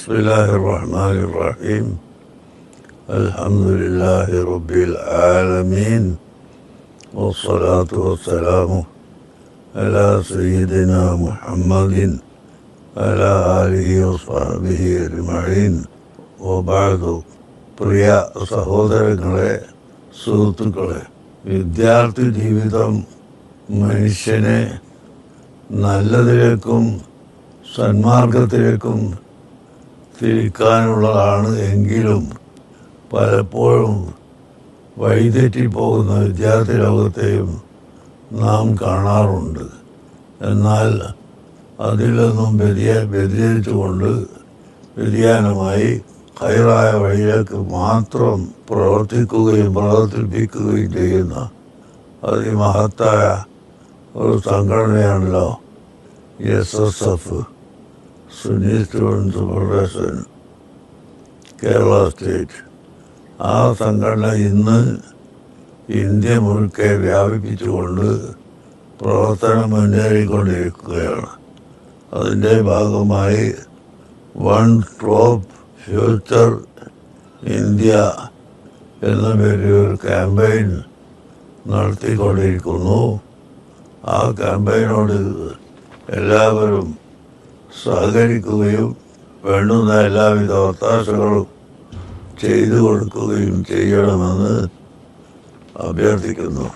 بسم الله الرحمن الرحيم الحمد لله رب العالمين والصلاة والسلام على سيدنا محمد على آله وصحبه أجمعين وبعد പ്രിയ സഹോദരങ്ങളെ സുഹൃത്തുക്കളെ വിദ്യാർത്ഥി ജീവിതം മനുഷ്യനെ നല്ലതിലേക്കും സന്മാർഗത്തിലേക്കും തിരിക്കാനുള്ളതാണ് എങ്കിലും പലപ്പോഴും വഴിതെറ്റിപ്പോകുന്ന വിദ്യാർത്ഥി ലോകത്തെയും നാം കാണാറുണ്ട്. എന്നാൽ അതിലൊന്നും വ്യതിയ വ്യതിചരിച്ചുകൊണ്ട് വ്യതിയാനമായി ഹൈറായ വഴിയിലേക്ക് മാത്രം പ്രവർത്തിക്കുകയും പ്രവർത്തിപ്പിക്കുകയും ചെയ്യുന്ന അതിമഹത്തായ ഒരു സംഘടനയാണല്ലോ S S F. Sunni students Kerala state ആ സംഘടന ഇന്ന് ഇന്ത്യ മുഴുക്കെ വ്യാപിപ്പിച്ചുകൊണ്ട് പ്രവർത്തനം മുന്നേറിക്കൊണ്ടിരിക്കുകയാണ്. അതിന്റെ ഭാഗമായി വൺ ട്രോപ്പ് ഫ്യൂച്ചർ ഇന്ത്യ എന്ന പേരിൽ ഒരു ക്യാമ്പയിൻ നടത്തിക്കൊണ്ടിരിക്കുന്നു. ആ ക്യാമ്പയിനോട് എല്ലാവരും സഹകരിക്കുകയും വേണ്ടുന്ന എല്ലാവിധ ഒത്താശകളും ചെയ്തു കൊടുക്കുകയും ചെയ്യണമെന്ന് അഭ്യർത്ഥിക്കുന്നു.